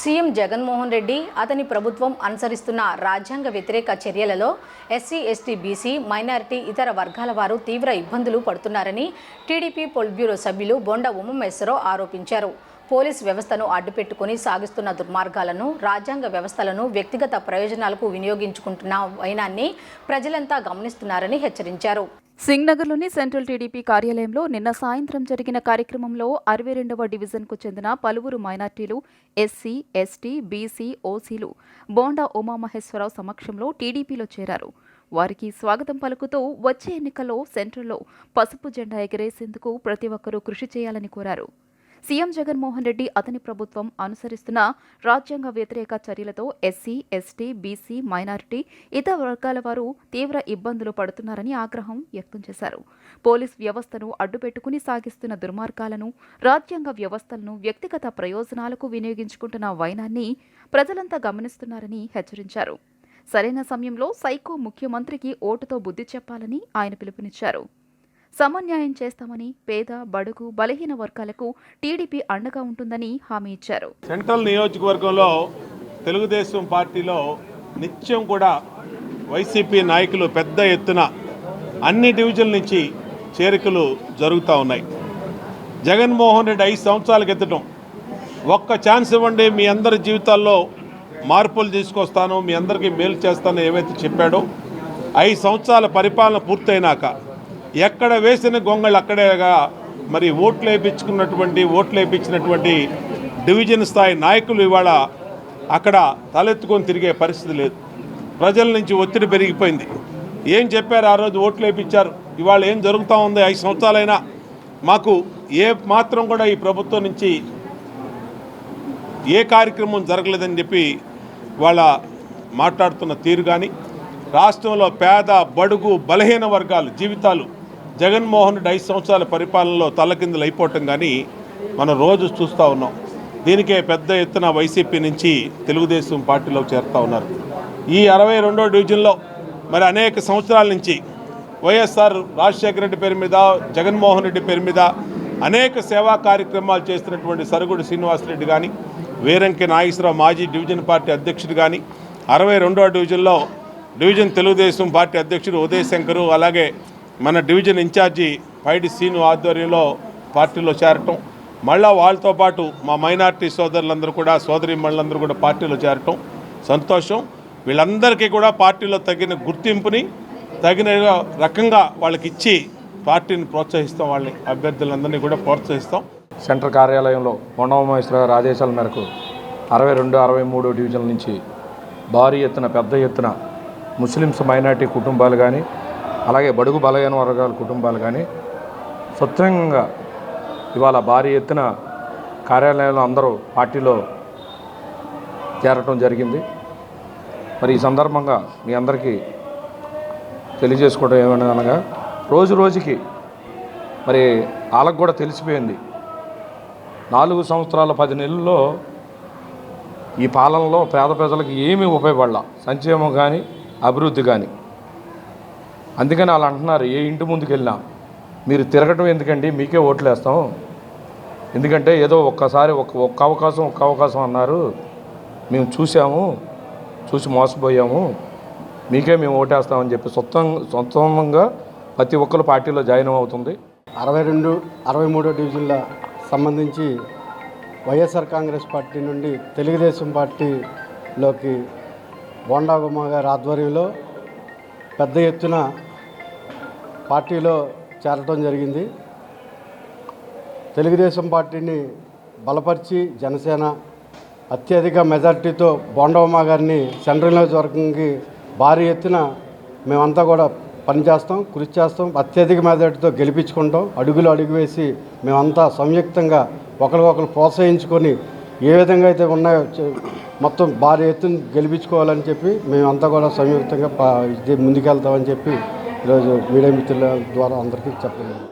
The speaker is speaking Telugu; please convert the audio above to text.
సీఎం జగన్మోహన్ రెడ్డి అతని ప్రభుత్వం అనుసరిస్తున్న రాజ్యాంగ వ్యతిరేక చర్యలలో ఎస్సీ ఎస్టీ బీసీ మైనారిటీ ఇతర వర్గాల వారు తీవ్ర ఇబ్బందులు పడుతున్నారని టీడీపీ పొల్ బ్యూరో సభ్యులు బొండ ఉమమేశ్వరరావు ఆరోపించారు. పోలీస్ వ్యవస్థను అడ్డుపెట్టుకుని సాగిస్తున్న దుర్మార్గాలను రాజ్యాంగ వ్యవస్థలను వ్యక్తిగత ప్రయోజనాలకు వినియోగించుకుంటున్న వైనాన్ని ప్రజలంతా గమనిస్తున్నారని హెచ్చరించారు. సింగ్నగర్లోని సెంట్రల్ టీడీపీ కార్యాలయంలో నిన్న సాయంత్రం జరిగిన కార్యక్రమంలో అరవై రెండవ డివిజన్కు చెందిన పలువురు మైనార్టీలు ఎస్సీ ఎస్టీ బీసీ ఓసీలు బోండా ఉమామహేశ్వరరావు సమక్షంలో టీడీపీలో చేరారు. వారికి స్వాగతం పలుకుతూ వచ్చే ఎన్నికల్లో సెంట్రల్లో పసుపు జెండా ఎగరేసేందుకు ప్రతి ఒక్కరూ కృషి చేయాలని కోరారు. సీఎం జగన్మోహన్ రెడ్డి అతని ప్రభుత్వం అనుసరిస్తున్న రాజ్యాంగ వ్యతిరేక చర్యలతో ఎస్సీ ఎస్టీ బీసీ మైనారిటీ ఇతర వర్గాల వారు తీవ్ర ఇబ్బందులు పడుతున్నారని ఆగ్రహం వ్యక్తం చేశారు. పోలీస్ వ్యవస్థను అడ్డుపెట్టుకుని సాగిస్తున్న దుర్మార్గాలను రాజ్యాంగ వ్యవస్థలను వ్యక్తిగత ప్రయోజనాలకు వినియోగించుకుంటున్న వైనాన్ని ప్రజలంతా గమనిస్తున్నారని హెచ్చరించారు. సరైన సమయంలో సైకో ముఖ్యమంత్రికి ఓటుతో బుద్ధి చెప్పాలని ఆయన పిలుపునిచ్చారు. సమన్యాయం చేస్తామని పేద బడుగు బలహీన వర్గాలకు టీడీపీ అండగా ఉంటుందని హామీ ఇచ్చారు. సెంట్రల్ నియోజకవర్గంలో తెలుగుదేశం పార్టీలో నిత్యం కూడా వైసీపీ నాయకులు పెద్ద ఎత్తున అన్ని డివిజన్ల నుంచి చేరికలు జరుగుతూ ఉన్నాయి. జగన్మోహన్ రెడ్డి ఐదు సంవత్సరాల క్రితం ఒక్క ఛాన్స్ ఇవ్వండి మీ అందరి జీవితాల్లో మార్పులు తీసుకొస్తాను మీ అందరికీ మేలు చేస్తాను ఏవైతే చెప్పాడో ఐదు సంవత్సరాల పరిపాలన పూర్తయినాక ఎక్కడ వేసిన గొంగళ్ళు అక్కడేగా మరి ఓట్లు వేయించుకున్నటువంటి ఓట్లు వేయించినటువంటి డివిజన్ స్థాయి నాయకులు ఇవాళ అక్కడ తలెత్తుకొని తిరిగే పరిస్థితి లేదు. ప్రజల నుంచి ఒత్తిడి పెరిగిపోయింది. ఏం చెప్పారు ఆ రోజు ఓట్లు వేయించారు ఇవాళ ఏం జరుగుతూ ఉంది? ఐదు సంవత్సరాలైనా మాకు ఏ మాత్రం కూడా ఈ ప్రభుత్వం నుంచి ఏ కార్యక్రమం జరగలేదని చెప్పి వాళ్ళ మాట్లాడుతున్న తీరు కానీ రాష్ట్రంలో పేద బడుగు బలహీన వర్గాలు జీవితాలు జగన్మోహన్ రెడ్డి ఐదు సంవత్సరాల పరిపాలనలో తల్లకిందులు అయిపోవటం కానీ మనం రోజు చూస్తూ ఉన్నాం. దీనికే పెద్ద ఎత్తున వైసీపీ నుంచి తెలుగుదేశం పార్టీలో చేరుతూ ఉన్నారు. ఈ అరవై రెండో డివిజన్లో మరి అనేక సంవత్సరాల నుంచి వైఎస్ఆర్ రాజశేఖర రెడ్డి పేరు మీద జగన్మోహన్ రెడ్డి పేరు మీద అనేక సేవా కార్యక్రమాలు చేస్తున్నటువంటి సరుగుడు శ్రీనివాసరెడ్డి కానీ వీరంకి నాగేశ్వరరావు మాజీ డివిజన్ పార్టీ అధ్యక్షుడు కానీ అరవై రెండో డివిజన్లో డివిజన్ తెలుగుదేశం పార్టీ అధ్యక్షుడు ఉదయ్ శంకరు అలాగే మన డివిజన్ ఇన్ఛార్జి పైడి సీను ఆధ్వర్యంలో పార్టీలో చేరటం మళ్ళా వాళ్ళతో పాటు మా మైనార్టీ సోదరులందరూ కూడా సోదరి మళ్ళందరూ కూడా పార్టీలో చేరటం సంతోషం. వీళ్ళందరికీ కూడా పార్టీలో తగిన గుర్తింపుని తగిన రకంగా వాళ్ళకి ఇచ్చి పార్టీని ప్రోత్సహిస్తాం వాళ్ళని అభ్యర్థులందరినీ కూడా ప్రోత్సహిస్తాం. సెంట్రల్ కార్యాలయంలో కొండమహేశ్వర గారి ఆదేశాల మేరకు అరవై రెండు అరవై మూడు డివిజన్ల నుంచి భారీ ఎత్తున పెద్ద ఎత్తున ముస్లిమ్స్ మైనార్టీ కుటుంబాలు కానీ అలాగే బడుగు బలహీన వర్గాల కుటుంబాలు కానీ స్వచ్ఛంగా ఇవాళ భారీ ఎత్తున కార్యాలయంలో అందరూ పార్టీలో చేరటం జరిగింది. మరి ఈ సందర్భంగా మీ అందరికీ తెలియజేసుకోవడం ఏమనగా రోజు రోజుకి మరి వాళ్ళకు కూడా తెలిసిపోయింది. నాలుగు సంవత్సరాల పది నెలల్లో ఈ పాలనలో పేద ప్రజలకు ఏమీ ఉపయోగపడాల. సంక్షేమం కానీ అభివృద్ధి కానీ. అందుకని వాళ్ళు అంటున్నారు ఏ ఇంటి ముందుకు వెళ్ళినా. మీరు తిరగటం ఎందుకండి? మీకే ఓట్లు వేస్తాం ఎందుకంటే ఏదో ఒక్కసారి ఒక్క ఒక్క అవకాశం ఒక్క అవకాశం అన్నారు. మేము చూసాము చూసి మోసపోయాము. మీకే మేము ఓటేస్తామని చెప్పి సొంతం సొంతంగా ప్రతి ఒక్కరు పార్టీలో జాయిన్ అవుతుంది. అరవై రెండు అరవై మూడో డివిజన్ల సంబంధించి వైఎస్ఆర్ కాంగ్రెస్ పార్టీ నుండి తెలుగుదేశం పార్టీలోకి బోండా గారి ఆధ్వర్యంలో పెద్ద ఎత్తున పార్టీలో చేరటం జరిగింది. తెలుగుదేశం పార్టీని బలపరిచి జనసేన అత్యధిక మెజార్టీతో బోండవమ్మ గారిని సెంట్రల్ నియోజకవర్గంకి భారీ ఎత్తున మేమంతా కూడా పనిచేస్తాం కృషి చేస్తాం అత్యధిక మెజార్టీతో గెలిపించుకుంటాం. అడుగులు అడుగు వేసి మేమంతా సంయుక్తంగా ఒకరికొకరు ప్రోత్సహించుకొని ఏ విధంగా అయితే ఉన్నాయో మొత్తం భారీ ఎత్తున గెలిపించుకోవాలని చెప్పి మేమంతా కూడా సంయుక్తంగా ఇది ముందుకెళ్తామని చెప్పి ఈరోజు మీడియా మిత్రుల ద్వారా అందరికీ చెప్పలేదు